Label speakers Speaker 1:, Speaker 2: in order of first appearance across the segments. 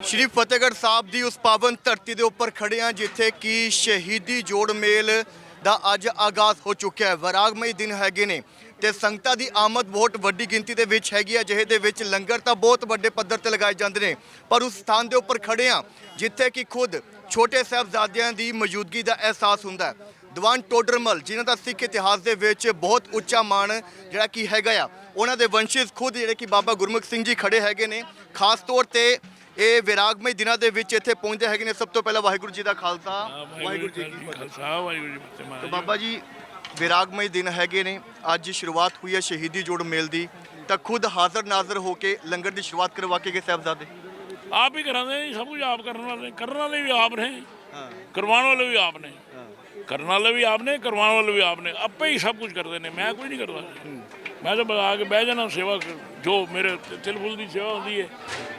Speaker 1: ਸ਼੍ਰੀ ਫਤਿਹਗੜ੍ਹ ਸਾਹਿਬ ਦੀ ਉਸ ਪਾਵਨ ਧਰਤੀ ਦੇ ਉੱਪਰ ਖੜੇ ਹਾਂ, ਜਿੱਥੇ ਕਿ ਸ਼ਹੀਦੀ ਜੋੜ ਮੇਲ ਦਾ ਅੱਜ ਆਗਾਜ਼ ਹੋ ਚੁੱਕਿਆ ਹੈ। ਵਰਾਗਮਈ ਦਿਨ ਹੈਗੇ ਨੇ ਤੇ ਸੰਗਤਾਂ ਦੀ ਆਮਦ ਬਹੁਤ ਵੱਡੀ ਗਿਣਤੀ ਦੇ ਵਿੱਚ ਹੈਗੀ ਹੈ ਜਿਹੇ ਦੇ ਵਿੱਚ ਲੰਗਰ ਤਾਂ ਬਹੁਤ ਵੱਡੇ ਪੱਧਰ ਤੇ ਲਗਾਏ ਜਾਂਦੇ ਨੇ, ਪਰ ਉਸ ਸਥਾਨ ਦੇ ਉੱਪਰ ਖੜੇ ਹਾਂ, ਜਿੱਥੇ ਕਿ ਖੁਦ ਛੋਟੇ ਸਾਹਿਬਜ਼ਾਦਿਆਂ ਦੀ ਮੌਜੂਦਗੀ ਦਾ ਅਹਿਸਾਸ ਹੁੰਦਾ ਹੈ। ਦੀਵਾਨ ਟੋਡਰਮਲ, ਜਿਨ੍ਹਾਂ ਦਾ ਸਿੱਖ ਇਤਿਹਾਸ ਦੇ ਵਿੱਚ ਬਹੁਤ ਉੱਚਾ ਮਾਣ ਜਿਹੜਾ ਕਿ ਹੈਗਾ ਆ, ਉਹਨਾਂ ਦੇ ਵੰਸ਼ਜ ਖੁਦ ਜਿਹੜੇ ਕਿ ਬਾਬਾ ਗੁਰਮੁਖ ਸਿੰਘ ਜੀ ਖੜੇ ਹੈਗੇ ਨੇ, ਖਾਸ ਤੌਰ ਤੇ ਇਹ ਵਿਰਾਗਮਈ ਦਿਨਾਂ ਦੇ ਵਿੱਚ ਇੱਥੇ ਪਹੁੰਚਦੇ ਹੈਗੇ ਨੇ। ਸਭ ਤੋਂ ਪਹਿਲਾਂ ਵਾਹਿਗੁਰੂ ਜੀ ਦਾ ਖਾਲਸਾ। ਵਾਹਿਗੁਰੂ ਜੀ ਕੀ ਫਤਿਹ।
Speaker 2: ਖਾਲਸਾ ਵਾਹਿਗੁਰੂ ਜੀ ਕੀ ਫਤਿਹ
Speaker 1: ਬਾਬਾ ਜੀ ਵਿਰਾਗਮਈ ਦਿਨ ਹੈਗੇ ਨੇ। ਅੱਜ ਸ਼ੁਰੂਆਤ ਹੋਈ ਹੈ ਸ਼ਹੀਦੀ ਜੋੜ ਮੇਲ ਦੀ। ਤਾਂ ਖੁਦ ਹਾਜ਼ਰ ਨਾਜ਼ਰ ਹੋ ਕੇ ਲੰਗਰ ਦੀ ਸ਼ੁਰੂਆਤ ਕਰਵਾ ਕੇ ਗਏ ਸਾਹਿਬਜ਼ਾਦੇ।
Speaker 2: ਆਪ ਹੀ ਕਰਾਉਂਦੇ ਨੇ ਸਭ ਕੁਝ ਆਪ ਕਰਨ ਵਾਲੇ ਕਰਨ ਵਾਲੇ ਵੀ ਆਪ ਨੇ
Speaker 1: ਹਾਂ।
Speaker 2: ਕਰਵਾਉਣ ਵਾਲੇ ਵੀ ਆਪ ਨੇ। ਕਰਨ ਵਾਲੇ ਵੀ ਆਪ ਨੇ ਕਰਵਾਉਣ ਵਾਲੇ ਵੀ ਆਪ ਨੇ। ਆਪੇ ਹੀ ਸਭ ਕੁਝ ਕਰਦੇ ਨੇ। ਮੈਂ ਕੁਝ ਨਹੀਂ ਕਰਦਾ ਮੈਂ ਤਾਂ ਆ ਕੇ ਬਹਿ ਜਾਣਾ ਸੇਵਾ ਜੋ ਮੇਰੇ ਤਿਲਫੁਲ ਦੀ ਸੇਵਾ ਹੁੰਦੀ ਹੈ।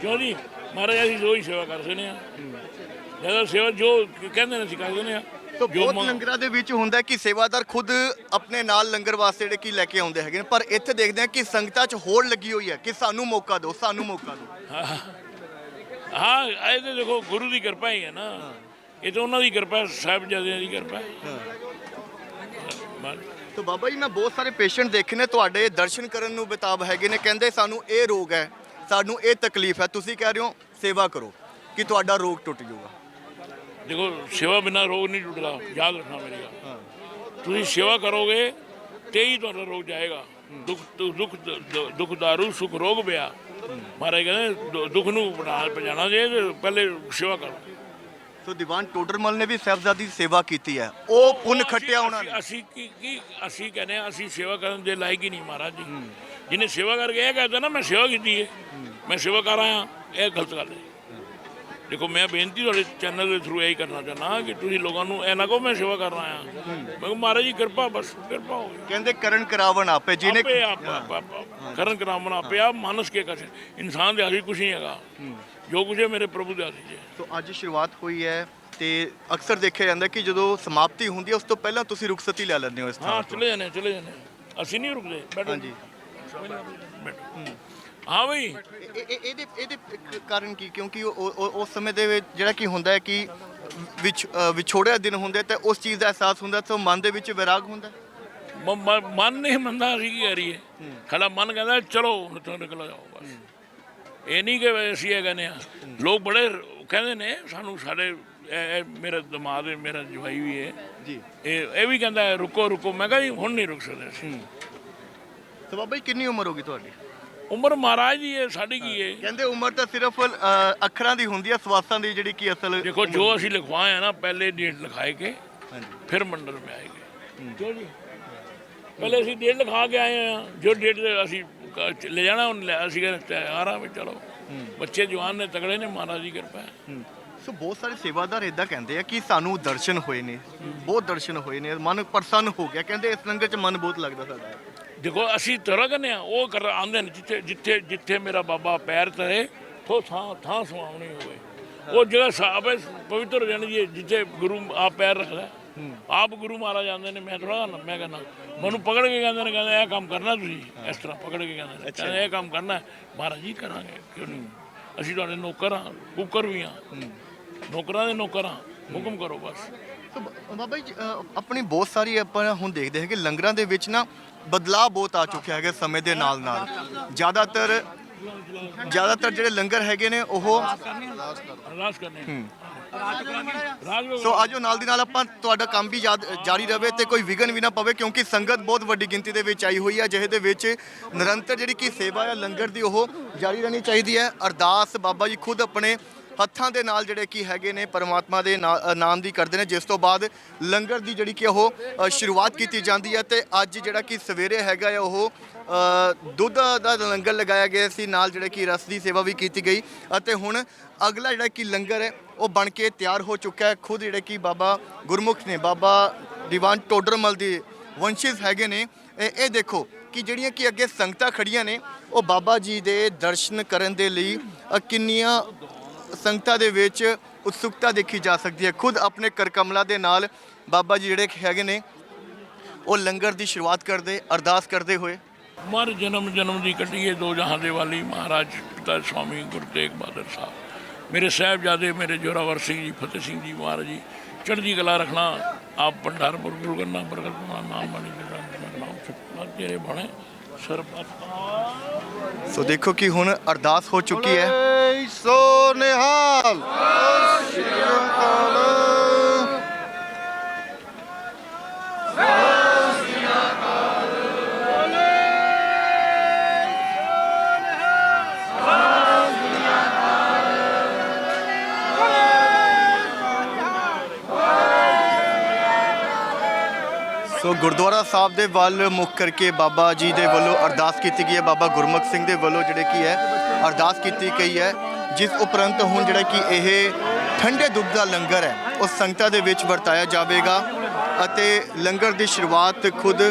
Speaker 2: ਕਿਉਂ ਜੀ? ਮਹਾਰਾਜ ਅਸੀਂ ਜੋ ਹੀ ਸੇਵਾ ਕਰ ਸਕਦੇ ਆ ਜਦੋਂ ਸੇਵਾ ਜੋ ਕਹਿੰਦੇ ਨੇ ਅਸੀਂ ਕਰ ਦਿੰਦੇ ਆ
Speaker 1: ਤਾਂ ਬਹੁਤ ਲੰਗਰਾਂ ਦੇ ਵਿੱਚ ਹੁੰਦਾ ਕਿ ਸੇਵਾਦਾਰ ਖੁਦ ਆਪਣੇ ਨਾਲ ਲੰਗਰ ਵਾਸਤੇ ਜਿਹੜੇ ਕੀ ਲੈ ਕੇ ਆਉਂਦੇ ਹੈਗੇ ਨੇ ਪਰ ਇੱਥੇ ਦੇਖਦੇ ਹਾਂ ਕਿ ਸੰਗਤਾਂ 'ਚ ਹੋੜ ਲੱਗੀ ਹੋਈ ਹੈ ਕਿ ਸਾਨੂੰ ਮੌਕਾ ਦਿਓ ਸਾਨੂੰ ਮੌਕਾ ਦਿਓ।
Speaker 2: ਹਾਂ ਇਹ ਤੇ ਦੇਖੋ ਗੁਰੂ ਦੀ ਕਿਰਪਾ ਹੀ ਹੈ ਨਾ। ਇਹ ਤਾਂ ਉਹਨਾਂ ਦੀ ਕਿਰਪਾ ਸਾਹਿਬਜ਼ਾਦਿਆਂ ਦੀ ਕਿਰਪਾ ਹੈ।
Speaker 1: ਤਾਂ ਬਾਬਾ ਜੀ ਮੈਂ ਬਹੁਤ ਸਾਰੇ ਪੇਸ਼ੈਂਟ ਦੇਖੇ ਨੇ ਤੁਹਾਡੇ ਦਰਸ਼ਨ ਕਰਨ ਨੂੰ ਬੇਤਾਬ ਹੈਗੇ ਨੇ ਕਹਿੰਦੇ ਸਾਨੂੰ ਇਹ ਰੋਗ ਹੈ। ਸਾਨੂੰ ਇਹ ਤਕਲੀਫ ਹੈ ਤੁਸੀਂ ਕਹਿ ਰਹੇ ਹੋ ਸੇਵਾ ਕਰੋ ਕਿ ਤੁਹਾਡਾ ਰੋਗ ਟੁੱਟ ਜਾਊਗਾ।
Speaker 2: ਦੇਖੋ ਸੇਵਾ ਬਿਨਾਂ ਰੋਗ ਨਹੀਂ ਟੁੱਟਦਾ ਯਾਦ ਰੱਖਣਾ ਮੇਰੀ ਗੱਲ। ਤੁਸੀਂ ਸੇਵਾ ਕਰੋਗੇ ਤੇ ਹੀ ਤੁਹਾਡਾ ਰੋਗ ਜਾਏਗਾ। ਦੁੱਖ ਦੁੱਖ ਦੁੱਖ- ਦਾਰੂ ਸੁਖ ਰੋਗ ਪਿਆ। ਮਹਾਰਾਜ ਕਹਿੰਦੇ ਦੁੱਖ ਨੂੰ ਬਣਾ ਪਜਾਣਾ ਜੇ ਪਹਿਲੇ ਸੇਵਾ ਕਰੋ।
Speaker 1: ਸੋ ਦੀਵਾਨ ਟੋਡਰਮਲ ਨੇ ਵੀ ਸਾਹਿਬਜ਼ਾਦੀ ਦੀ ਸੇਵਾ ਕੀਤੀ ਹੈ। ਉਹ ਪੁੰਨ ਖੱਟਿਆ ਉਹਨਾਂ ਨੇ।
Speaker 2: ਅਸੀਂ ਕੀ ਕੀ ਅਸੀਂ ਕਹਿੰਦੇ ਅਸੀਂ ਸੇਵਾ ਕਰਨ ਦੇ ਲਾਇਕ ਹੀ ਨਹੀਂ ਮਹਾਰਾਜ ਜੀ। ਜਿਹਨੇ ਸੇਵਾ ਕਰਕੇ ਇਹ ਕਹਿੰਦਾ ਨਾ ਮੈਂ ਸੇਵਾ ਕੀਤੀ ਹੈ। ਮੈਂ ਸੇਵਾ ਕਰ ਆਇਆ ਇਹ ਗਲਤ ਗੱਲ ਹੈ। ਦੇਖੋ ਮੈਂ ਬੇਨਤੀ ਤੁਹਾਡੇ ਚੈਨਲ ਦੇ ਥਰੂ ਇਹੀ ਕਰਨਾ ਚਾਹੁੰਦਾ ਕਿ ਤੁਸੀਂ ਲੋਕਾਂ ਨੂੰ ਇਹ ਨਾ ਕਹੋ ਮੈਂ ਸੇਵਾ ਕਰਨ ਆਇਆ। ਮੈਂ ਕਿਹਾ ਮਹਾਰਾਜ ਜੀ ਕਿਰਪਾ ਬਸ ਕਿਰਪਾ ਹੋ ਗਈ।
Speaker 1: ਕਹਿੰਦੇ ਕਰਨ ਕਰਾਵਣ ਆਪੇ ਜਿਹਨੇ
Speaker 2: ਆਪੇ ਆਪ ਆਪ- ਆਪ- ਆਪ। ਕਰਨ ਕਰਾਮਨ ਆਪੇ ਆਪ ਮਾਨਸ ਕੇ ਕਰੇ। ਇਨਸਾਨ ਦੇ ਹਾਸੀ ਕੁਛ ਨਹੀਂ ਹੈਗਾ। ਜੋ ਕੁਝ ਹੈ ਮੇਰੇ ਪ੍ਰਭੂ ਦੇ 'ਚ ਹੈ।
Speaker 1: ਸੋ ਅੱਜ ਸ਼ੁਰੂਆਤ ਹੋਈ ਹੈ ਤੇ ਅਕਸਰ ਦੇਖਿਆ ਜਾਂਦਾ ਕਿ ਜਦੋਂ ਸਮਾਪਤੀ ਹੁੰਦੀ ਹੈ ਉਸ ਤੋਂ ਪਹਿਲਾਂ ਤੁਸੀਂ ਰੁਖਸਤੀ ਲੈ ਲੈਂਦੇ ਹੋ ਇਸ ਥਾਂ
Speaker 2: ਹਾਂ
Speaker 1: ਤੋਂ।
Speaker 2: ਚਲੇ ਜਾਣੇ ਚਲੇ ਜਾਣੇ ਅਸੀਂ ਨਹੀਂ ਰੁਕਦੇ ਬੈਠੋ।
Speaker 1: ਹਾਂਜੀ।
Speaker 2: ਹਾਂ ਬਈ।
Speaker 1: ਇਹ- ਇਹ- ਇਹਦੇ ਇਹਦੇ ਕਾਰਨ ਕੀ? ਕਿਉਂਕਿ ਉਹ- ਉਸ ਸਮੇਂ ਦੇ ਵਿੱਚ ਜਿਹੜਾ ਕੀ ਹੁੰਦਾ ਹੈ ਕਿ ਵਿਛ ਅ, ਵਿਛੋੜਿਆ ਦਿਨ ਹੁੰਦੇ ਤੇ ਉਸ ਚੀਜ਼ ਦਾ ਅਹਿਸਾਸ ਹੁੰਦਾ ਤਾਂ ਮਨ ਦੇ ਵਿੱਚ ਵਿਰਾਗ ਹੁੰਦਾ
Speaker 2: ਮ- ਮ- ਮਨ ਨਹੀਂ ਮੰਨਦਾ ਅਸੀਂ ਕੀ ਕਰੀਏ। ਸਾਡਾ ਮਨ ਕਹਿੰਦਾ ਚਲੋ ਹੁਣ ਤੋਂ ਨਿਕਲ ਜਾਓ ਬਸ। ਇਹ ਨਹੀਂ ਕਿ ਅਸੀਂ ਇਹ ਕਹਿੰਦੇ ਆ ਲੋਕ ਬੜੇ ਰ- ਕਹਿੰਦੇ ਨੇ ਸਾਨੂੰ ਸਾਡੇ ਇਹ- ਇਹ ਮੇਰਾ ਦਿਮਾਗ ਹੈ ਮੇਰਾ ਜਵਾਈ ਵੀ ਹੈ।
Speaker 1: ਜੀ।
Speaker 2: ਇਹ ਇਹ ਵੀ ਕਹਿੰਦਾ ਹੈ, ਰੁਕੋ ਰੁਕੋ। ਮੈਂ ਕਿਹਾ ਜੀ ਹੁਣ ਨਹੀਂ ਰੁਕ ਸਕਦੇ ਅਸੀਂ।
Speaker 1: ਤਾਂ ਬਾਬਾ ਜੀ ਕਿੰਨੀ ਉਮਰ ਹੋਗੀ ਤੁਹਾਡੀ?
Speaker 2: ਉਮਰ ਮਹਾਰਾਜ ਦੀ ਹੈ ਸਾਡੀ ਕੀ ਹੈ?
Speaker 1: ਕਹਿੰਦੇ ਉਮਰ ਤਾਂ ਸਿਰਫ ਅ, ਅੱਖਰਾਂ ਦੀ ਹੁੰਦੀ ਹੈ ਸਵਾਸਾਂ ਦੀ ਜਿਹੜੀ ਕੀ ਅਸਲ
Speaker 2: ਦੇਖੋ ਜੋ ਅਸੀਂ ਲਿਖਵਾਏ ਆ ਨਾ ਪਹਿਲੇ ਡੇਟ ਲਿਖਾਏ ਕੇ
Speaker 1: ਹਾਂਜੀ।
Speaker 2: ਫਿਰ ਮੰਡਲ में ਆਏਗੇ ਕਿਉਂ ਜੀ? ਪਹਿਲੇ ਅਸੀਂ ਡੇਟ ਲਿਖਾ ਕੇ ਆਏ ਆ ਜੋ ਡੇਟ ਅਸੀਂ ਕ- ਲੈ ਜਾਣਾ ਉਹਨੇ ਲੈ- ਅਸੀਂ ਕਹਿੰਦੇ ਤਿਆਰ ਆ ਵੀ ਚਲੋ। ਬੱਚੇ ਜਵਾਨ ਨੇ ਤਗੜੇ ਨੇ ਮਹਾਰਾਜ ਦੀ ਕਿਰਪਾ ਹੈ।
Speaker 1: ਹਮ, ਸੋ ਬਹੁਤ ਸਾਰੇ ਸੇਵਾਦਾਰ ਇਦਾਂ ਕਹਿੰਦੇ ਆ ਕਿ ਸਾਨੂੰ ਦਰਸ਼ਨ ਹੋਏ ਨੇ ਬਹੁਤ ਦਰਸ਼ਨ ਹੋਏ ਨੇ ਮਨ ਪ੍ਰਸੰਨ ਹੋ ਗਿਆ। ਕਹਿੰਦੇ ਇਸ ਲੰਗਰ 'ਚ ਮਨ ਬਹੁਤ ਲੱਗਦਾ ਸਾਡਾ।
Speaker 2: ਦੇਖੋ ਅਸੀਂ ਤਰ੍ਹਾਂ ਕਹਿੰਦੇ ਆ ਉਹ ਕਰ ਆਉਂਦੇ ਨੇ ਜਿੱਥੇ ਜਿੱਥੇ ਜਿੱਥੇ ਮੇਰਾ ਬਾਬਾ ਪੈਰ ਧਰੇ ਥੋ ਥਾਂ ਥਾਂ ਸੁਹਾਵਣੀ ਹੋਵੇ। ਉਹ ਜਗ੍ਹਾ ਸਾਬੇ ਪਵਿੱਤਰ ਹੋ ਜਾਣੀ ਜੀ ਜਿੱਥੇ ਗੁਰੂ ਆਪ ਪੈਰ ਰੱਖਦਾ ਆਪ ਗੁਰੂ ਮਹਾਰਾਜ ਆਉਂਦੇ ਨੇ ਮੈਂ ਥੋੜਾ ਮੈਂ ਕਹਿੰਦਾ ਮੈਨੂੰ ਪਕੜ ਕੇ ਕਹਿੰਦੇ ਨੇ ਕਹਿੰਦੇ ਇਹ ਕੰਮ ਕਰਨਾ ਤੁਸੀਂ ਇਸ ਤਰ੍ਹਾਂ ਪਕੜ ਕੇ ਕਹਿੰਦੇ ਨੇ। ਕਹਿੰਦੇ ਇਹ ਕੰਮ ਕਰਨਾ। ਮਹਾਰਾਜ ਜੀ ਕਰਾਂਗੇ ਕਿਉਂ ਨਹੀਂ? ਅਸੀਂ ਤੁਹਾਡੇ ਨੌਕਰ ਹਾਂ ਕੁੱਕਰ ਵੀ ਹਾਂ। ਨੌਕਰਾਂ ਦੇ ਨੌਕਰ ਹਾਂ ਹੁਕਮ ਕਰੋ ਬਸ।
Speaker 1: ਸੋ ਬ- ਬਾਬਾ ਜੀ ਅ, ਆਪਣੀ ਬਹੁਤ ਸਾਰੀ ਆਪਾਂ ਹੁਣ ਦੇਖਦੇ ਹਾਂ ਕਿ ਲੰਗਰਾਂ ਦੇ ਵਿੱਚ ਨਾ ਬਦਲਾਅ ਬਹੁਤ ਆ ਚੁੱਕਿਆ ਹੈਗਾ ਸਮੇਂ ਦੇ ਨਾਲ ਨਾਲ। ਜ਼ਿਆਦਾਤਰ ਜ਼ਿਆਦਾਤਰ ਜਿਹੜੇ ਲੰਗਰ ਹੈਗੇ ਨੇ ਉਹ
Speaker 2: ਅਰਦਾਸ ਕਰਨੇ ਰਾਜ
Speaker 1: ਸੋ ਆਜੋ ਨਾਲ ਦੀ ਨਾਲ ਆਪਾਂ ਤੁਹਾਡਾ ਕੰਮ ਵੀ ਯਾਦ- ਜਾਰੀ ਰਵੇ ਤੇ ਕੋਈ ਵਿਗਨ ਵੀ ਨਾ ਪਵੇ ਕਿਉਂਕਿ ਸੰਗਤ ਬਹੁਤ ਵੱਡੀ ਗਿਣਤੀ ਦੇ ਵਿੱਚ ਆਈ ਹੋਈ ਹੈ ਜਿਹੇ ਦੇ ਵਿੱਚ ਨਿਰੰਤਰ ਜਿਹੜੀ ਕਿ ਸੇਵਾ ਹੈ ਲੰਗਰ ਦੀ ਉਹ ਜਾਰੀ ਰਹਿਣੀ ਚਾਹੀਦੀ ਹੈ। ਅਰਦਾਸ ਬਾਬਾ ਜੀ ਖੁਦ ਆਪਣੇ ਹੱਥਾਂ ਦੇ ਨਾਲ ਜਿਹੜੇ ਕੀ ਹੈਗੇ ਨੇ, ਪਰਮਾਤਮਾ ਦੇ ਨਾ- ਨਾਮ ਦੀ ਕਰਦੇ ਨੇ। ਜਿਸ ਤੋਂ ਬਾਅਦ ਲੰਗਰ ਦੀ ਜਿਹੜੀ ਕਿ ਉਹ ਸ਼ੁਰੂਆਤ ਕੀਤੀ ਜਾਂਦੀ ਹੈ ਤੇ ਅੱਜ ਜਿਹੜਾ ਕਿ ਸਵੇਰੇ ਹੈਗਾ ਹੈ ਉਹ ਦੁੱਧ ਦਾ ਲੰਗਰ ਲਗਾਇਆ ਗਿਆ ਸੀ। ਨਾਲ ਜਿਹੜੇ ਕਿ ਰਸ ਦੀ ਸੇਵਾ ਵੀ ਕੀਤੀ ਗਈ ਅਤੇ ਹੁਣ ਅਗਲਾ ਜਿਹੜਾ ਕਿ ਲੰਗਰ ਹੈ, ਉਹ ਬਣ ਕੇ ਤਿਆਰ ਹੋ ਚੁੱਕਾ ਹੈ। ਖੁਦ ਜਿਹੜੇ ਕਿ ਬਾਬਾ ਗੁਰਮੁਖ ਨੇ, ਬਾਬਾ ਦੀਵਾਨ ਟੋਡਰਮਲ ਦੀ ਵੰਸ਼ਜ ਹੈਗੇ ਨੇ। ਇਹ ਦੇਖੋ ਕਿ ਜਿਹੜੀਆਂ ਕਿ ਅੱਗੇ ਸੰਗਤਾਂ ਖੜੀਆਂ ਨੇ, ਉਹ ਬਾਬਾ ਜੀ ਦੇ ਦਰਸ਼ਨ ਕਰਨ ਦੇ ਲਈ ਕਿੰਨੀਆਂ ਸੰਗਤਾਂ ਦੇ ਵਿੱਚ ਉਤਸੁਕਤਾ ਦੇਖੀ ਜਾ ਸਕਦੀ ਹੈ। ਖੁਦ ਆਪਣੇ ਕਰਕਮਲਾ ਦੇ ਨਾਲ ਬਾਬਾ ਜੀ ਜਿਹੜੇ ਹੈਗੇ ਨੇ ਉਹ ਲੰਗਰ ਦੀ ਸ਼ੁਰੂਆਤ ਕਰਦੇ ਅਰਦਾਸ ਕਰਦੇ ਹੋਏ।
Speaker 2: ਮਰ ਜਨਮ ਜਨਮ ਦੀ ਕੱਟੀਏ ਦੋ ਜਹਾਂ ਦੇ ਵਾਲੀ ਮਹਾਰਾਜ ਪਿਤਾ ਸਵਾਮੀ ਗੁਰੂ ਤੇਗ ਬਹਾਦਰ ਸਾਹਿਬ। ਮੇਰੇ ਸਾਹਿਬਜ਼ਾਦੇ ਮੇਰੇ ਜੋਰਾਵਰ ਸਿੰਘ ਜੀ ਫਤਿਹ ਸਿੰਘ ਜੀ ਮਹਾਰਾਜ ਜੀ ਚੜ੍ਹਦੀ ਕਲਾ ਰੱਖਣਾ ਆਪ ਭੰਡਾਰ ਗੁਰੂ ਕਰਨਾ ਬਰਕਤ ਪਾਉਣਾ ਨਾਮ ਬਾਣੀ ਦੇ ਨਾਮ ਸਤਿ ਤੇਰੇ ਬਣੇ ਸਰਬੱਤਾ।
Speaker 1: ਸੋ ਦੇਖੋ ਕਿ ਹੁਣ ਅਰਦਾਸ ਹੋ ਚੁੱਕੀ ਹੈ।
Speaker 3: ਸੋ ਨਿਹਾਲ। ਸ੍ਰੀ ਅਕਾਲ
Speaker 1: ਸੋ ਗੁਰਦੁਆਰਾ ਸਾਹਿਬ ਦੇ ਵੱਲ ਮੁੱਖ ਕਰਕੇ ਬਾਬਾ ਜੀ ਦੇ ਵੱਲੋਂ ਅਰਦਾਸ ਕੀਤੀ ਗਈ ਹੈ, ਬਾਬਾ ਗੁਰਮੁਖ ਸਿੰਘ ਦੇ ਵੱਲੋਂ ਜਿਹੜੇ ਕੀ ਹੈ, ਅਰਦਾਸ ਕੀਤੀ ਗਈ ਹੈ। ਜਿਸ ਉਪਰੰਤ ਹੁਣ ਜਿਹੜਾ ਕਿ ਇਹ ਠੰਡੇ ਦੁੱਧ ਦਾ ਲੰਗਰ ਹੈ ਉਹ ਸੰਗਤਾਂ ਦੇ ਵਿੱਚ ਵਰਤਾਇਆ ਜਾਵੇਗਾ ਅਤੇ ਲੰਗਰ ਦੀ ਸ਼ੁਰੂਆਤ ਖੁਦ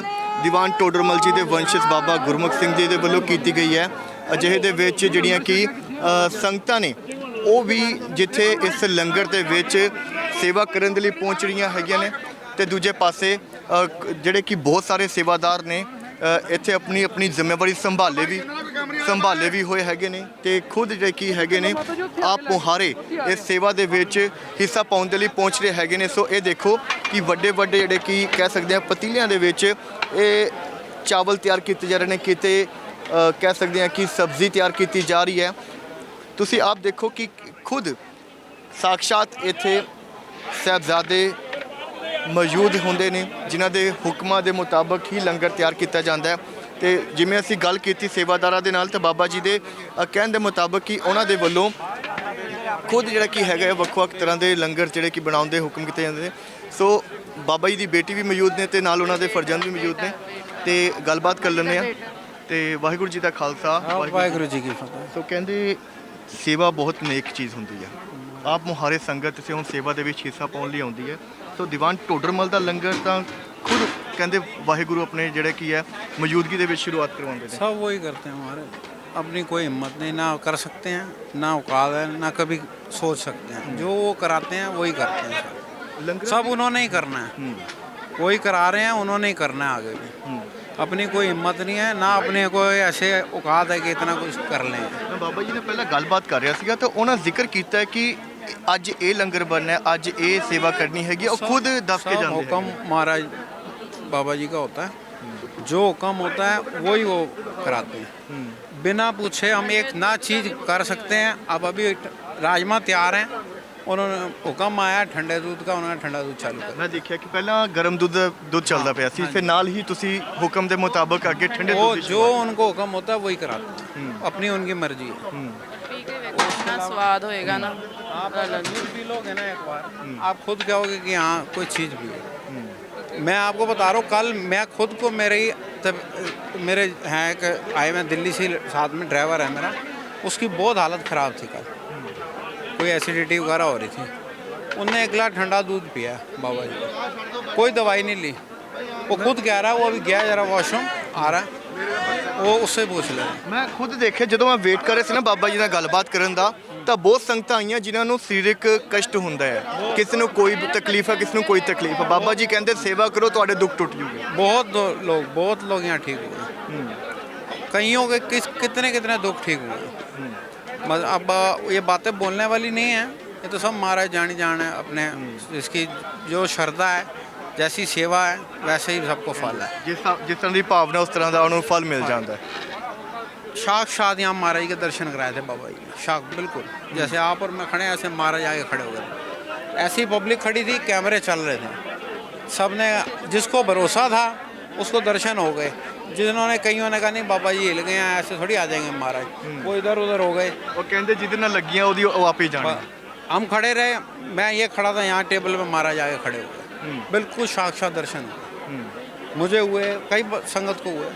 Speaker 1: ਦੀਵਾਨ ਟੋਡਰਮਲ ਜੀ ਦੇ ਵੰਸ਼ਜ ਬਾਬਾ ਗੁਰਮੁਖ ਸਿੰਘ ਜੀ ਦੇ ਵੱਲੋਂ ਕੀਤੀ ਗਈ ਹੈ। ਅਜਿਹੇ ਦੇ ਵਿੱਚ ਜਿਹੜੀਆਂ ਕਿ ਸੰਗਤਾਂ ਨੇ, ਉਹ ਵੀ ਜਿੱਥੇ ਇਸ ਲੰਗਰ ਦੇ ਵਿੱਚ ਸੇਵਾ ਕਰਨ ਦੇ ਲਈ ਪਹੁੰਚ ਰਹੀਆਂ ਹੈਗੀਆਂ ਨੇ ਤੇ ਦੂਜੇ ਪਾਸੇ ਜਿਹੜੇ ਕਿ ਬਹੁਤ ਸਾਰੇ ਸੇਵਾਦਾਰ ਨੇ ਇੱਥੇ ਆਪਣੀ ਆਪਣੀ ਜ਼ਿੰਮੇਵਾਰੀ ਸੰਭਾਲੇ ਵੀ ਸੰਭਾਲੇ ਵੀ ਹੋਏ ਹੈਗੇ ਨੇ ਤੇ ਖੁਦ ਜਿਹੜੇ ਕੀ ਹੈਗੇ ਨੇ ਆਪ ਮੁਹਾਰੇ ਇਸ ਸੇਵਾ ਦੇ ਵਿੱਚ ਹਿੱਸਾ ਪਾਉਣ ਦੇ ਲਈ ਪਹੁੰਚ ਰਹੇ ਹੈਗੇ ਨੇ। ਸੋ ਇਹ ਦੇਖੋ ਕਿ ਵੱਡੇ ਵੱਡੇ ਜਿਹੜੇ ਕੀ ਕਹਿ ਸਕਦੇ ਆ ਪਤੀਲਿਆਂ ਦੇ ਵਿੱਚ ਇਹ ਚਾਵਲ ਤਿਆਰ ਕੀਤੇ ਜਾ ਰਹੇ ਨੇ ਕਿਤੇ ਕਹਿ ਸਕਦੇ ਆ ਕਿ ਸਬਜ਼ੀ ਤਿਆਰ ਕੀਤੀ ਜਾ ਰਹੀ ਹੈ। ਤੁਸੀਂ ਆਪ ਦੇਖੋ ਕਿ ਖੁਦ ਸਾਕਸ਼ਾਤ ਇੱਥੇ ਸਾਹਿਬਜ਼ਾਦੇ ਮੌਜੂਦ ਹੁੰਦੇ ਨੇ ਜਿਨ੍ਹਾਂ ਦੇ ਹੁਕਮਾਂ ਦੇ ਮੁਤਾਬਕ ਹੀ ਲੰਗਰ ਤਿਆਰ ਕੀਤਾ ਜਾਂਦਾ ਹੈ। ਤੇ ਜਿਵੇਂ ਅਸੀਂ ਗੱਲ ਕੀਤੀ ਸੇਵਾਦਾਰਾਂ ਦੇ ਨਾਲ ਤਾਂ ਬਾਬਾ ਜੀ ਦੇ ਕਹਿਣ ਦੇ ਮੁਤਾਬਕ ਹੀ ਉਹਨਾਂ ਦੇ ਵੱਲੋਂ ਖੁਦ ਜਿਹੜਾ ਕੀ ਹੈਗਾ ਹੈ, ਵੱਖ-ਵੱਖ ਤਰ੍ਹਾਂ ਦੇ ਲੰਗਰ ਜਿਹੜੇ ਕਿ ਬਣਾਉਣ ਦੇ ਹੁਕਮ ਕੀਤੇ ਜਾਂਦੇ ਨੇ। ਸੋ ਬਾਬਾ ਜੀ ਦੀ ਬੇਟੀ ਵੀ ਮੌਜੂਦ ਨੇ ਤੇ ਨਾਲ ਉਹਨਾਂ ਦੇ ਫਰਜ਼ੰਦ ਵੀ ਮੌਜੂਦ ਨੇ। ਤੇ ਗੱਲਬਾਤ ਕਰ ਲੈਂਦੇ ਆ ਤੇ ਵਾਹਿਗੁਰੂ ਜੀ ਦਾ ਖਾਲਸਾ
Speaker 4: ਵਾਹਿਗੁਰੂ ਜੀ ਕੀ ਫਤਿਹ।
Speaker 1: ਸੋ ਕਹਿੰਦੇ ਸੇਵਾ ਬਹੁਤ ਨੇਕ ਚੀਜ਼ ਹੁੰਦੀ ਹੈ ਆਪ ਮੁਹਾਰੇ ਸੰਗਤ ਸੇ ਹੁਣ ਸੇਵਾ ਦੇ ਵਿੱਚ ਹਿੱਸਾ ਪਾਉਣ ਲਈ ਆਉਂਦੀ ਹੈ। ਸੋ ਦੀਵਾਨ ਟੋਡਰਮਲ ਦਾ ਲੰਗਰ ਤਾਂ ਖੁਦ ਕਹਿੰਦੇ ਵਾਹਿਗੁਰੂ ਆਪਣੇ ਜਿਹੜੇ ਕੀ ਹੈ ਮੌਜੂਦਗੀ ਦੇ ਵਿੱਚ ਸ਼ੁਰੂਆਤ ਕਰਵਾਉਂਦੇ ਨੇ
Speaker 4: सब वही करते हैं हमारे अपनी कोई हिम्मत नहीं ना कर सकते हैं ना औकात है ना कभी सोच सकते हैं जो वो कराते हैं वही करते हैं सब।
Speaker 1: ਲੰਗਰ
Speaker 4: सब उन्होंने ही करना है
Speaker 1: ਹੂੰ
Speaker 4: वही करा रहे हैं उन्होंने ही करना है आगे भी
Speaker 1: ਹੂੰ
Speaker 4: अपनी कोई हिम्मत नहीं है ना अपने कोई ऐसे औकात है कि इतना कुछ कर लें
Speaker 1: ਮੈਂ ਬਾਬਾ ਜੀ ਨੇ ਪਹਿਲਾਂ ਗੱਲਬਾਤ ਕਰ ਰਿਹਾ ਸੀਗਾ ਤਾਂ ਉਹਨਾਂ ਜ਼ਿਕਰ ਕੀਤਾ ਹੈ ਕਿ ਅੱਜ ਇਹ ਲੰਗਰ ਬਣਨਾ ਹੈ ਅੱਜ ਇਹ ਸੇਵਾ ਕਰਨੀ ਹੈਗੀ ਹੈ, ਉਹ ਖੁਦ ਦੱਸ ਕੇ
Speaker 4: सब
Speaker 1: ਜਾਂਦੇ
Speaker 4: हुक्म
Speaker 1: ਨੇ
Speaker 4: महाराज बाबा जी का होता है जो हुक्म होता है वही वो कराते हैं बिना पूछे हम एक ना चीज़ कर सकते हैं अब अभी राजमा तैयार हैं उन्होंने हुक्म आया ठंडे दूध का उन्होंने ठंडा दूध चालू कर
Speaker 1: ਮੈਂ ਦੇਖਿਆ ਕਿ ਪਹਿਲਾਂ ਗਰਮ ਦੁੱਧ ਦੁੱਧ ਚੱਲਦਾ ਪਿਆ ਸੀ ਫਿਰ ਨਾਲ ਹੀ ਤੁਸੀਂ ਹੁਕਮ ਦੇ ਮੁਤਾਬਕ ਅੱਗੇ ਠੰਡੇ
Speaker 4: वो
Speaker 1: ਦੁੱਧ ਦੀ
Speaker 4: जो उनको हुक्म होता है वही कराते हैं अपनी उनकी मर्जी है
Speaker 5: ਪੀ ਕੇ ਵੇਖੋ ਕਿੰਨਾ ਸਵਾਦ ਹੋਏਗਾ ਨਾ
Speaker 4: आप दूध पी लोगे ना एक बार आप खुद कहोगे कि हाँ कोई चीज़ भी है मैं आपको बता रहा हूँ कल मैं खुद को मेरे ही तब मेरे हैं एक आए मैं दिल्ली से साथ में ड्राइवर है मेरा उसकी बहुत हालत ख़राब थी कल कोई एसिडिटी वगैरह हो रही थी उनने एक गिलास ठंडा दूध पिया बाबा जी को। कोई दवाई नहीं ली वो खुद कह रहा है वो अभी गया जरा वॉशरूम आ रहा है वो उससे पूछ ले
Speaker 1: ਮੈਂ ਖੁਦ ਦੇਖਿਆ ਜਦੋਂ ਮੈਂ ਵੇਟ ਕਰ ਰਿਹਾ ਸੀ ਨਾ ਬਾਬਾ ਜੀ ਨਾਲ ਗੱਲਬਾਤ ਕਰਨ ਦਾ ਤਾਂ ਬਹੁਤ ਸੰਗਤਾਂ ਆਈਆਂ ਜਿਨ੍ਹਾਂ ਨੂੰ ਸਰੀਰਕ ਕਸ਼ਟ ਹੁੰਦਾ ਹੈ ਕਿਸੇ ਨੂੰ ਕੋਈ ਤਕਲੀਫ ਹੈ ਕਿਸੇ ਨੂੰ ਕੋਈ ਤਕਲੀਫ ਹੈ ਬਾਬਾ ਜੀ ਕਹਿੰਦੇ ਸੇਵਾ ਕਰੋ ਤੁਹਾਡੇ ਦੁੱਖ ਟੁੱਟ ਜੂਗੇ
Speaker 4: बहुत दो- लोग बहुत लोग यहाँ ठीक हुए कईयों के किस कितने कितने दुख ठीक हुए मगर अब ये बातें बोलने वाली नहीं है ये तो सब महाराज जानी जान है अपने जिसकी जो श्रद्धा है जैसी सेवा है वैसे ही सबको फल है
Speaker 1: ਜਿਸ ਤਰ੍ਹਾਂ- ਜਿਸ ਤਰ੍ਹਾਂ ਦੀ ਭਾਵਨਾ ਉਸ ਤਰ੍ਹਾਂ ਦਾ ਉਹਨੂੰ ਫਲ ਮਿਲ ਜਾਂਦਾ ਹੈ
Speaker 4: साक्षात यहाँ महाराज के दर्शन कराए थे बाबा जी ने। शाक बिल्कुल जैसे आप और मैं खड़े हैं ऐसे महाराज आगे खड़े हो गए थे ऐसी पब्लिक खड़ी थी कैमरे चल रहे थे सबने जिसको भरोसा था उसको दर्शन हो गए जिन्होंने कईयों ने कहा नहीं बाबा जी हिल गए हैं ऐसे थोड़ी आ जाएंगे महाराज वो इधर उधर हो गए
Speaker 1: ਉਹ ਕਹਿੰਦੇ ਜਿਹਦੇ ਨਾਲ ਲੱਗੀਆਂ ਉਹਦੀ ਉਹ ਆਪੇ ਜਾਣੀ
Speaker 4: हम खड़े रहे मैं ये खड़ा था यहाँ टेबल पे महाराज आगे खड़े हो गए बिल्कुल साक्षात दर्शन हुए मुझे हुए कई ब- संगत को हुए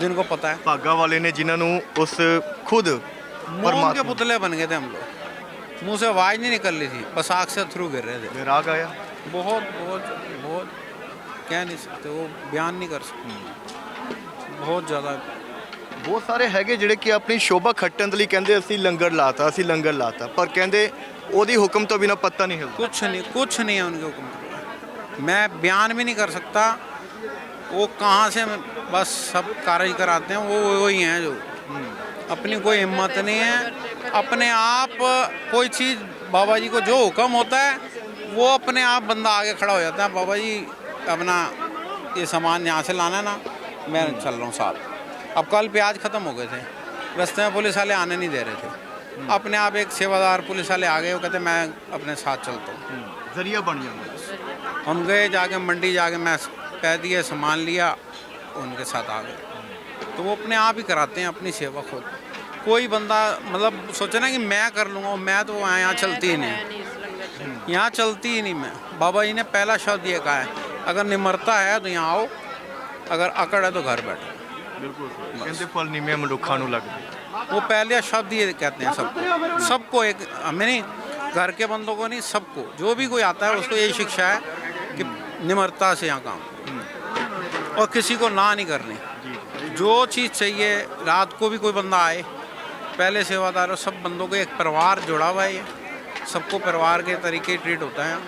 Speaker 4: जिनको पता है
Speaker 1: ਭਾਗਾ ਵਾਲੇ ਨੇ ਜਿਨ੍ਹਾਂ ਨੂੰ ਉਸ ਖੁਦ
Speaker 4: मोम के
Speaker 1: ਪਰਮਾਤਮਾ
Speaker 4: पुतले बन गए थे हम लोग मुंह से आवाज नहीं निकल रही थी बस आग से थ्रू गिर रहे थे
Speaker 1: ਦੇ ਰਾਗ ਆਇਆ
Speaker 4: बहुत बहुत बहुत कह नहीं सकते वो बयान नहीं कर सकते बहुत ज़्यादा
Speaker 1: ਬਹੁਤ ਸਾਰੇ ਹੈਗੇ ਜਿਹੜੇ ਕਿ ਆਪਣੀ ਸ਼ੋਭਾ ਖੱਟਣ ਦੇ ਲਈ ਕਹਿੰਦੇ ਅਸੀਂ ਲੰਗਰ ਲਾਤਾ ਅਸੀਂ ਲੰਗਰ ਲਾਤਾ ਪਰ ਕਹਿੰਦੇ ਉਹਦੀ ਹੁਕਮ ਤੋਂ ਬਿਨਾ ਪੱਤਾ ਨਹੀਂ ਹਿਲਦਾ
Speaker 4: कुछ नहीं कुछ नहीं है उनके हुक्म के। मैं बयान भी नहीं कर सकता वो कहाँ से बस सब कार्य कराते हैं वो वही हैं जो। अपनी कोई हिम्मत नहीं है। अपने आप कोई चीज़ बाबा जी को जो हुक्म होता है वो अपने आप बंदा आगे खड़ा हो जाता है। बाबा जी अपना ये सामान यहाँ से लाना ना मैं चल रहा हूँ साथ। अब कल प्याज ख़त्म हो गए थे। रस्ते में पुलिस वाले आने नहीं दे रहे थे। हम्म। अपने आप एक सेवादार पुलिस वाले आ गए वो कहते मैं अपने साथ चलता हूँ।
Speaker 1: हम्म। ज़रिया बन गया।
Speaker 4: हम गए जाके मंडी जाके मैं कह दिए सामान लिया। उनके साथ आ गए तो वो अपने आप ही कराते हैं अपनी सेवा खुद कोई बंदा मतलब सोचे ना कि मैं कर लूँगा मैं तो वहाँ यहाँ चलती ही नहीं यहाँ चलती ही नहीं मैं बाबा जी ने पहला शब्द ये कहा है अगर निमरता है तो यहाँ आओ अगर अकड़ है तो घर बैठो
Speaker 1: ਬਿਲਕੁਲ ਕਹਿੰਦੇ ਫਲ ਨੀਵੇਂ ਮਨੁੱਖਾਂ ਨੂੰ ਲੱਗਦੇ
Speaker 4: वो पहले शब्द ये कहते हैं सबको सबको एक हमें नहीं घर के बंदों को नहीं सबको जो भी कोई आता है उसको यही शिक्षा है कि निमरता से यहाँ काम और किसी को ना नहीं करनी जो चीज़ चाहिए रात को भी कोई बंदा आए पहले सेवादार हो, सब बंदों को एक परिवार जुड़ा हुआ है ये सबको परिवार के तरीके ट्रीट होता है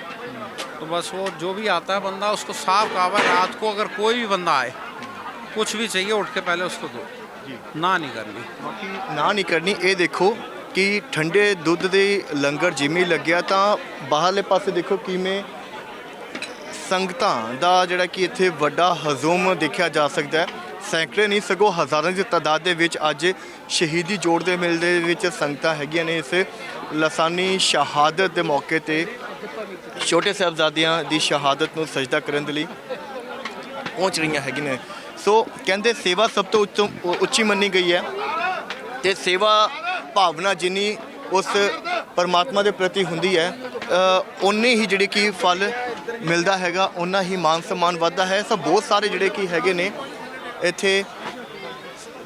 Speaker 4: तो बस वो जो भी आता है बंदा उसको साफ कहा हुआ है, रात को अगर कोई भी बंदा आए कुछ भी चाहिए उठ के पहले उसको दो ना नहीं करनी
Speaker 1: ਬਾਕੀ ਨਾ ਨਹੀਂ ਕਰਨੀ ਇਹ ਦੇਖੋ ਕਿ ਠੰਡੇ ਦੁੱਧ ਦੇ ਲੰਗਰ ਜਿਵੇਂ ਲੱਗਿਆ ਤਾਂ ਬਾਹਰਲੇ ਪਾਸੇ ਦੇਖੋ ਕਿਵੇਂ ਸੰਗਤਾਂ ਦਾ ਜਿਹੜਾ ਕਿ ਇੱਥੇ ਵੱਡਾ ਹਜ਼ੂਮ ਦੇਖਿਆ ਜਾ ਸਕਦਾ ਹੈ। ਸੈਂਕੜੇ ਨਹੀਂ ਸਗੋਂ ਹਜ਼ਾਰਾਂ ਦੀ ਤਾਦਾਦ ਦੇ ਵਿੱਚ ਅੱਜ ਸ਼ਹੀਦੀ ਜੋੜ ਦੇ ਮੇਲੇ ਦੇ ਵਿੱਚ ਸੰਗਤਾਂ ਹੈਗੀਆਂ ਨੇ ਇਸ ਲਸਾਨੀ ਸ਼ਹਾਦਤ ਦੇ ਮੌਕੇ ਤੇ। ਛੋਟੇ ਸਾਹਿਬਜ਼ਾਦਿਆਂ ਦੀ ਸ਼ਹਾਦਤ ਨੂੰ ਸਜਦਾ ਕਰਨ ਦੇ ਲਈ ਪਹੁੰਚ ਰਹੀਆਂ ਹੈਗੀਆਂ ਨੇ। ਸੋ ਕਹਿੰਦੇ ਸੇਵਾ ਸਭ ਤੋਂ ਉੱਚੋਂ ਉੱਚੀ ਮੰਨੀ ਗਈ ਹੈ ਤੇ ਸੇਵਾ ਭਾਵਨਾ ਜਿੰਨੀ ਉਸ ਪਰਮਾਤਮਾ ਦੇ ਪ੍ਰਤੀ ਹੁੰਦੀ ਹੈ ਅ, ਉਨੇ ਹੀ ਜਿਹੜੇ ਕਿ ਫਲ ਮਿਲਦਾ ਹੈਗਾ ਉਨਾ ਹੀ ਮਾਨ ਸਨਮਾਨ ਵੱਧਦਾ ਹੈ। ਸੋ ਬਹੁਤ ਸਾਰੇ ਜਿਹੜੇ ਕਿ ਹੈਗੇ ਨੇ ਇੱਥੇ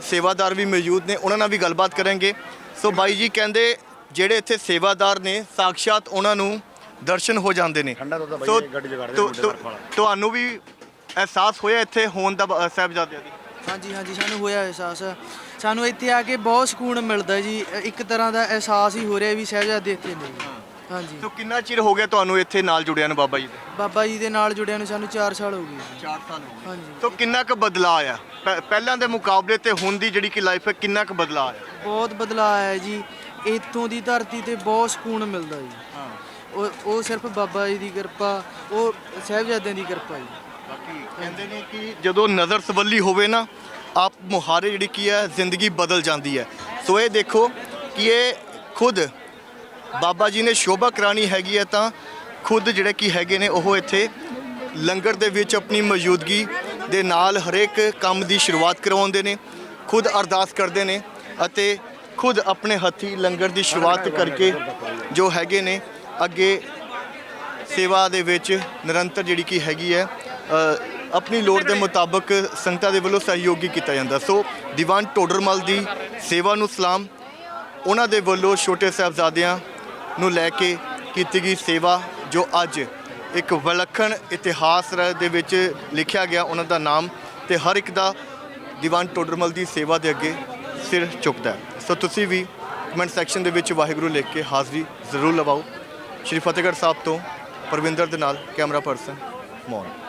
Speaker 1: ਸੇਵਾਦਾਰ ਵੀ ਮੌਜੂਦ ਨੇ ਉਹਨਾਂ ਨਾਲ ਵੀ ਗੱਲਬਾਤ ਕਰਾਂਗੇ। ਸੋ ਬਾਈ ਜੀ ਕਹਿੰਦੇ ਜਿਹੜੇ ਇੱਥੇ ਸੇਵਾਦਾਰ ਨੇ ਸਾਕਸ਼ਾਤ ਉਹਨਾਂ ਨੂੰ ਦਰਸ਼ਨ ਹੋ ਜਾਂਦੇ ਨੇ। ਸੋ ਤੁਹਾਨੂੰ ਵੀ ਅਹਿਸਾਸ ਹੋਇਆ ਇੱਥੇ ਹੋਣ ਦਾ ਸਾਹਿਬਜ਼ਾਦਿਆਂ ਦੀ?
Speaker 6: ਹਾਂਜੀ ਹਾਂਜੀ ਸਾਨੂੰ ਹੋਇਆ ਅਹਿਸਾਸ। ਸਾਨੂੰ ਇੱਥੇ ਆ ਕੇ ਬਹੁਤ ਸਕੂਨ ਮਿਲਦਾ ਜੀ। ਇੱਕ ਤਰ੍ਹਾਂ ਦਾ ਅਹਿਸਾਸ ਹੀ ਹੋ ਰਿਹਾ ਵੀ ਸਾਹਿਬਜ਼ਾਦੇ ਇੱਥੇ ਨੇ। ਹਾਂਜੀ।
Speaker 1: ਸੋ ਕਿੰਨਾ ਚਿਰ ਹੋ ਗਿਆ ਤੁਹਾਨੂੰ ਇੱਥੇ ਨਾਲ ਜੁੜਿਆ ਨੂੰ ਬਾਬਾ ਜੀ ਦੇ?
Speaker 6: ਬਾਬਾ ਜੀ ਦੇ ਨਾਲ ਜੁੜਿਆ ਨੂੰ ਸਾਨੂੰ 4 ਸਾਲ ਹੋ ਗਏ ਜੀ।
Speaker 1: 4 ਸਾਲ ਹੋ
Speaker 6: ਹਾਂਜੀ।
Speaker 1: ਸੋ ਕਿੰਨਾ ਕੁ ਬਦਲਾਅ ਆਇਆ? ਪਹਿ- ਪਹਿਲਾਂ ਦੇ ਮੁਕਾਬਲੇ ਤੇ ਹੁਣ ਦੀ ਜਿਹੜੀ ਕਿ ਲਾਈਫ ਹੈ ਕਿੰਨਾ ਕੁ ਬਦਲਾਅ ਆਇਆ?
Speaker 6: ਬਹੁਤ ਬਦਲਾਅ ਆਇਆ ਜੀ। ਇੱਥੋਂ ਦੀ ਧਰਤੀ ਤੇ ਬਹੁਤ ਸਕੂਨ ਮਿਲਦਾ ਜੀ।
Speaker 1: ਹਾਂ।
Speaker 6: ਉਹ ਉਹ ਸਿਰਫ ਬਾਬਾ ਜੀ ਦੀ ਕਿਰਪਾ ਉਹ ਸਾਹਿਬਜ਼ਾਦਿਆਂ ਦੀ ਕਿਰਪਾ ਜੀ।
Speaker 1: ਬਾਕੀ ਕਹਿੰਦੇ ਨੇ ਕਿ ਜਦੋਂ ਨਜ਼ਰ ਸਵੱਲੀ ਹੋਵੇ ਨਾ ਆਪ ਮੁਹਾਰੇ ਜਿਹੜੀ ਕੀ ਹੈ ਜ਼ਿੰਦਗੀ ਬਦਲ ਜਾਂਦੀ ਹੈ। ਸੋ ਇਹ ਦੇਖੋ ਕਿ ਇਹ ਖੁਦ ਬਾਬਾ ਜੀ ਨੇ ਸ਼ੋਭਾ ਕਰਾਣੀ ਹੈਗੀ ਹੈ ਤਾਂ ਖੁਦ ਜਿਹੜੇ ਕੀ ਹੈਗੇ ਨੇ ਉਹ ਇੱਥੇ ਲੰਗਰ ਦੇ ਵਿੱਚ ਆਪਣੀ ਮੌਜੂਦਗੀ ਦੇ ਨਾਲ ਹਰੇਕ ਕੰਮ ਦੀ ਸ਼ੁਰੂਆਤ ਕਰਵਾਉਂਦੇ ਨੇ, ਖੁਦ ਅਰਦਾਸ ਕਰਦੇ ਨੇ ਅਤੇ ਖੁਦ ਆਪਣੇ ਹੱਥੀ ਲੰਗਰ ਦੀ ਸ਼ੁਰੂਆਤ ਕਰਕੇ ਜੋ ਹੈਗੇ ਨੇ, ਅੱਗੇ ਸੇਵਾ ਦੇ ਵਿੱਚ ਨਿਰੰਤਰ ਜਿਹੜੀ ਕੀ ਹੈਗੀ ਹੈ ਆਪਣੀ ਲੋੜ ਦੇ ਮੁਤਾਬਕ ਸੰਗਤਾਂ ਦੇ ਵੱਲੋਂ ਸਹਿਯੋਗੀ ਕੀਤਾ ਜਾਂਦਾ। ਸੋ ਦੀਵਾਨ ਟੋਡਰਮਲ ਦੀ ਸੇਵਾ ਨੂੰ ਸਲਾਮ, ਉਹਨਾਂ ਦੇ ਵੱਲੋਂ ਛੋਟੇ ਸਾਹਿਬਜ਼ਾਦਿਆਂ ਨੂੰ ਲੈ ਕੇ ਕੀਤੀ ਗਈ ਸੇਵਾ ਜੋ ਅੱਜ ਇੱਕ ਵਿਲੱਖਣ ਇਤਿਹਾਸ ਰ- ਦੇ ਵਿੱਚ ਲਿਖਿਆ ਗਿਆ, ਉਹਨਾਂ ਦਾ ਨਾਮ ਤੇ ਹਰ ਇੱਕ ਦਾ ਦੀਵਾਨ ਟੋਡਰਮਲ ਦੀ ਸੇਵਾ ਦੇ ਅੱਗੇ ਸਿਰ ਝੁਕਦਾ ਹੈ। ਸੋ ਤੁਸੀਂ ਵੀ ਕਮੈਂਟ ਸੈਕਸ਼ਨ ਦੇ ਵਿੱਚ ਵਾਹਿਗੁਰੂ ਲਿਖ ਕੇ ਹਾਜ਼ਰੀ ਜ਼ਰੂਰ ਲਵਾਓ। ਸ਼੍ਰੀ ਫਤਿਹਗੜ੍ਹ ਸਾਹਿਬ ਤੋਂ ਪਰਵਿੰਦਰ ਦੇ ਨਾਲ ਕੈਮਰਾ ਪਰਸਨ ਮੋਹਨ।